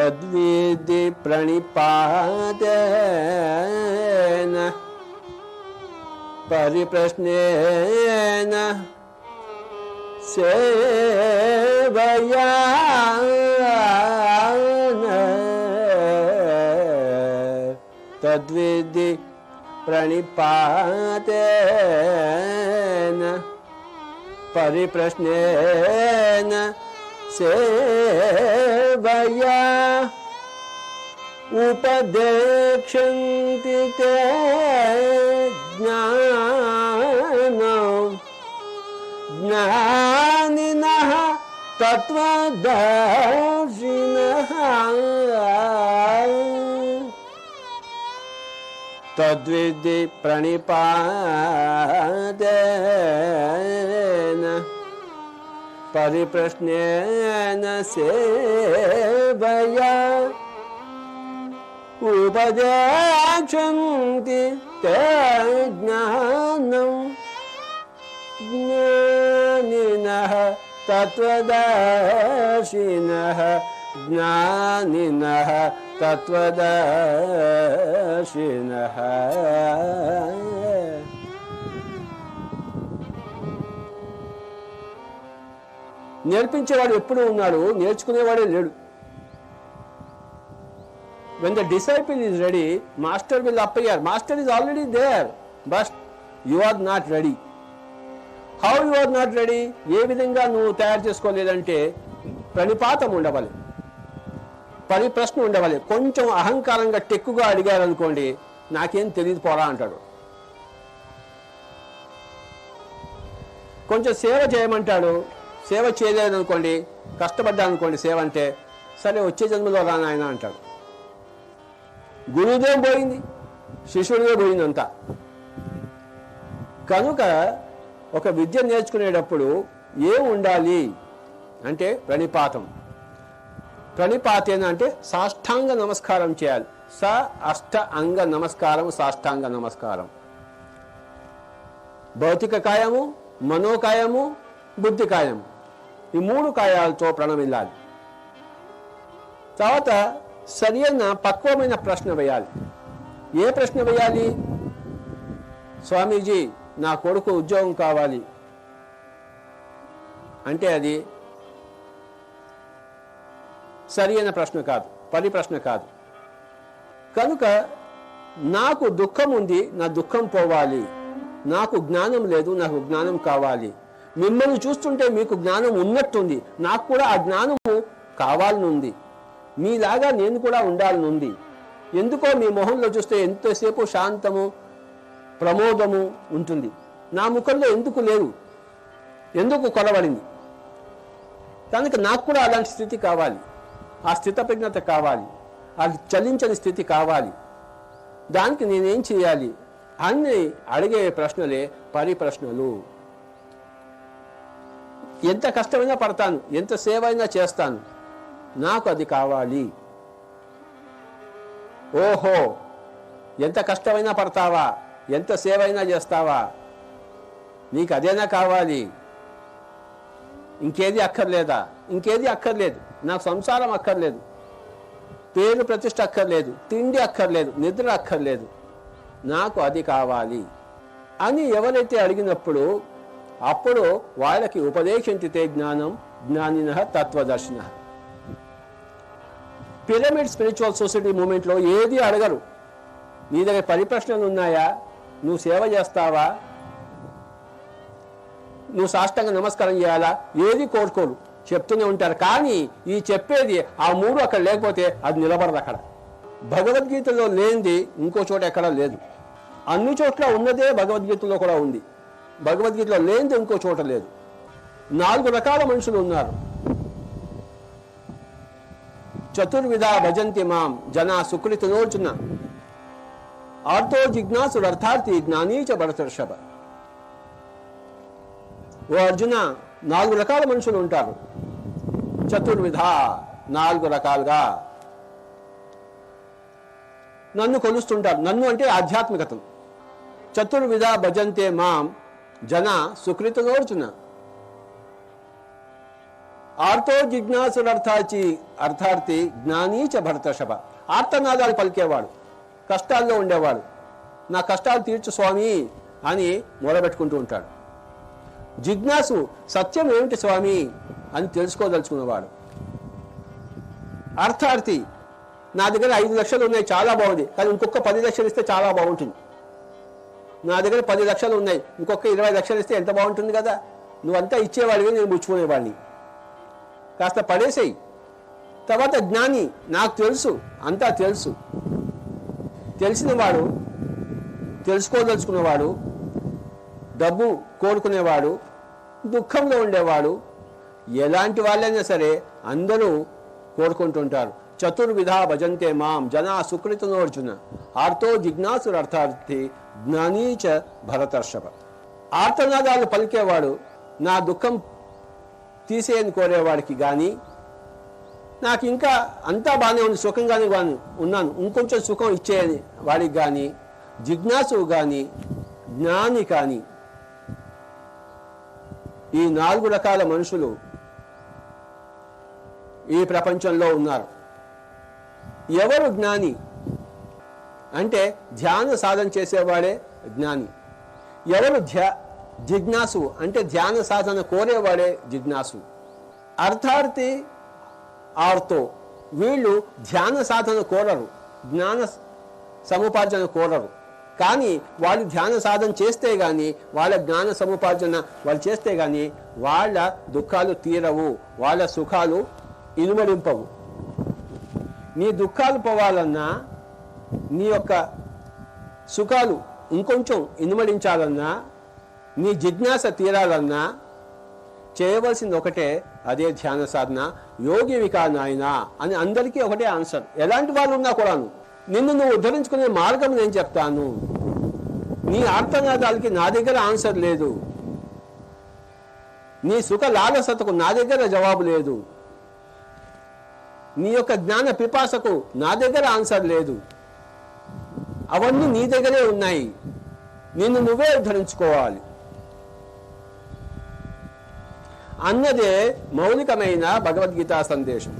तद्विधि प्रणिपातेन परिप्रश्नेन सेवया तद्विधि प्रणिपातेन परिप्रश्नेन सेवया उपदेक्षन्ति ते ज्ञानम् ज्ञानिनः तत्त्वदर्शिनः। तद्विद्धि प्रणिपादेन परिप्रश्नेन सेवया। उपदेक्षन्ति ते ज्ञानम् ज्ञानिनः तत्त्वदर्शिनः। ज्ञानिनः तत्त्वदर्शिनः నేర్పించేవాడు ఎప్పుడు ఉన్నాడు నేర్చుకునేవాడే లేడు. When the disciple is ready master will appear. Master is already there but you are not ready how you are not ready ఏ విధంగా నువ్వు తయారు చేసుకోలేదంటే ప్రణిపాతం ఉండవాలి. పరి ప్రశ్న ఉండవాలి. కొంచెం అహంకారంగా టెక్కుగా అడిగారు అనుకోండి నాకేం తెలియదు పోరా అంటాడు. కొంచెం సేవ చేయమంటాడు సేవ చేయలేదు అనుకోండి కష్టపడ్డాను అనుకోండి సేవ అంటే సరే వచ్చే జన్మలో రాను ఆయన అంటాడు. గురువుదేం పోయింది? శిష్యుడిదే పోయిందంతా. కనుక ఒక విద్య నేర్చుకునేటప్పుడు ఏం ఉండాలి అంటే ప్రణిపాతం. ప్రణిపాతేన అంటే సాష్టాంగ నమస్కారం చేయాలి. స అష్ట అంగ నమస్కారం సాష్టాంగ నమస్కారం. భౌతిక కాయము మనోకాయము బుద్ధికాయము. ఈ మూడు కాయాలతో ప్రణమిల్లాలి. తర్వాత సరైన పక్వమైన ప్రశ్న వేయాలి. ఏ ప్రశ్న వేయాలి? స్వామీజీ నా కొడుకు ఉద్యోగం కావాలి. అంటే అది సరి అయిన ప్రశ్న కాదు పరి ప్రశ్న కాదు. కనుక నాకు దుఃఖం ఉంది నా దుఃఖం పోవాలి. నాకు జ్ఞానం లేదు నాకు జ్ఞానం కావాలి. మిమ్మల్ని చూస్తుంటే మీకు జ్ఞానం ఉన్నట్టుంది. నాకు కూడా ఆ జ్ఞానము కావాలనుంది. మీలాగా నేను కూడా ఉండాలనుంది. ఎందుకో మీ మొహంలో చూస్తే ఎంతసేపు శాంతము ప్రమోదము ఉంటుంది. నా ముఖంలో ఎందుకు లేదు ఎందుకు కొలబడింది కనుక నాకు కూడా అలాంటి స్థితి కావాలి. ఆ స్థితప్రజ్ఞత కావాలి. ఆ చలించని స్థితి కావాలి. దానికి నేనేం చేయాలి? అన్ని అడిగే ప్రశ్నలే పరిప్రశ్నలు. ఎంత కష్టమైనా పడతాను ఎంత సేవ అయినా చేస్తాను. నాకు అది కావాలి. ఓహో ఎంత కష్టమైనా పడతావా ఎంత సేవ అయినా చేస్తావా? నీకు అదేనా కావాలి? ఇంకేది అక్కర్లేదా? ఇంకేది అక్కర్లేదు. నాకు సంసారం అక్కర్లేదు. పేరు ప్రతిష్ట అక్కర్లేదు. తిండి అక్కర్లేదు. నిద్ర అక్కర్లేదు. నాకు అది కావాలి. అని ఎవరైతే అడిగినప్పుడు అప్పుడు వాళ్ళకి ఉపదేశించితే జ్ఞానం జ్ఞానిన తత్వదర్శిన. పిరమిడ్ స్పిరిచువల్ సొసైటీ మూమెంట్లో ఏది అడగరు. నీ దగ్గర పరిప్రశ్నలు ఉన్నాయా? నువ్వు సేవ చేస్తావా? నువ్వు సాష్టంగా నమస్కారం చేయాలా? ఏది కోరుకోరు. చెప్తూనే ఉంటారు. కానీ ఈ చెప్పేది ఆ మూడు అక్కడ లేకపోతే అది నిలబడదు అక్కడ. భగవద్గీతలో లేనిది ఇంకో చోట ఎక్కడ లేదు. అన్ని చోట్ల ఉన్నదే భగవద్గీతలో కూడా ఉంది. భగవద్గీతలో లేనిది ఇంకో చోట లేదు. నాలుగు రకాల మనుషులు ఉన్నారు. చతుర్విధ భజంతి మాం జనా సుకృతినోర్జున ఆర్తో జిజ్ఞాసుడు అర్థార్థి జ్ఞానీచ భరతర్షభ. ఓ అర్జున నాలుగు రకాల మనుషులు ఉంటారు. చతుర్విధ నాలుగు రకాలుగా. నన్ను కొలుస్తుంటారు. నన్ను అంటే ఆధ్యాత్మికతను. చతుర్విధ భజంతే మాం జన సుకృతనోర్చున ఆర్తో జిజ్ఞాసుడర్థాచి అర్థార్థి జ్ఞానీచ భరతషభ ఆర్తనాదాలు పలికేవాడు కష్టాల్లో ఉండేవాడు. నా కష్టాలు తీర్చు స్వామి అని మొదలుపెట్టుకుంటూ ఉంటాడు. జిజ్ఞాసు సత్యం ఏమిటి స్వామి అని తెలుసుకోదలుచుకున్నవాడు. అర్థార్థి నా దగ్గర ఐదు లక్షలు ఉన్నాయి చాలా బాగుంది. కానీ ఇంకొక పది లక్షలు ఇస్తే చాలా బాగుంటుంది. నా దగ్గర పది లక్షలు ఉన్నాయి. ఇంకొక ఇరవై లక్షలు ఇస్తే ఎంత బాగుంటుంది కదా? నువ్వంతా ఇచ్చేవాడివి నేను ముచ్చుకునేవాడిని కాస్త పడేసేయి. తర్వాత జ్ఞాని నాకు తెలుసు అంతా తెలుసు. తెలిసినవాడు తెలుసుకోదలుచుకున్నవాడు డబ్బు కోరుకునేవాడు దుఃఖంలో ఉండేవాడు ఎలాంటి వాళ్ళైనా సరే అందరూ కోరుకుంటుంటారు. చతుర్విధ భజంతే మాం జనా సుకృతనోర్జున. ఆర్తో జిజ్ఞాసుడు అర్థార్థి జ్ఞానీచ భరతర్షభ. ఆర్తనాదాలు పలికేవాడు నా దుఃఖం తీసేయని కోరేవాడికి కానీ నాకు ఇంకా అంతా బాగానే ఉంది సుఖంగానే కానీ ఉన్నాను ఇంకొంచెం సుఖం ఇచ్చేయని వాడికి కానీ జిజ్ఞాసు కానీ జ్ఞాని కానీ ఈ నాలుగు రకాల మనుషులు ఈ ప్రపంచంలో ఉన్నారు. ఎవరు జ్ఞాని? అంటే ధ్యాన సాధన చేసేవాడే జ్ఞాని. ఎవరు ధ్యా జిజ్ఞాసు అంటే ధ్యాన సాధన కోరేవాడే జిజ్ఞాసు. అర్థార్థి ఆర్తో వీళ్ళు ధ్యాన సాధన కోరరు జ్ఞాన సముపార్జన కోరరు. కానీ వాళ్ళు ధ్యాన సాధన చేస్తే కానీ వాళ్ళ జ్ఞాన సముపార్జన వాళ్ళు చేస్తే కానీ వాళ్ళ దుఃఖాలు తీరవు వాళ్ళ సుఖాలు ఇనుమడింపవు. నీ దుఃఖాలు పోవాలన్నా నీ యొక్క సుఖాలు ఇంకొంచెం ఇనుమడించాలన్నా నీ జిజ్ఞాస తీరాలన్నా చేయవలసింది ఒకటే అదే ధ్యాన సాధన. యోగి వికా నాయన అని అందరికీ ఒకటే ఆన్సర్. ఎలాంటి వాళ్ళు ఉన్నా కూడాను నిన్ను నువ్వు ఉద్ధరించుకునే మార్గం నేను చెప్తాను. నీ ఆర్తనాదాలకి నా దగ్గర ఆన్సర్ లేదు. నీ సుఖ లాలసతకు నా దగ్గర జవాబు లేదు. నీ యొక్క జ్ఞాన పిపాసకు నా దగ్గర ఆన్సర్ లేదు. అవన్నీ నీ దగ్గరే ఉన్నాయి. నిన్ను నువ్వే ఉద్ధరించుకోవాలి అన్నదే మౌలికమైన భగవద్గీత సందేశం.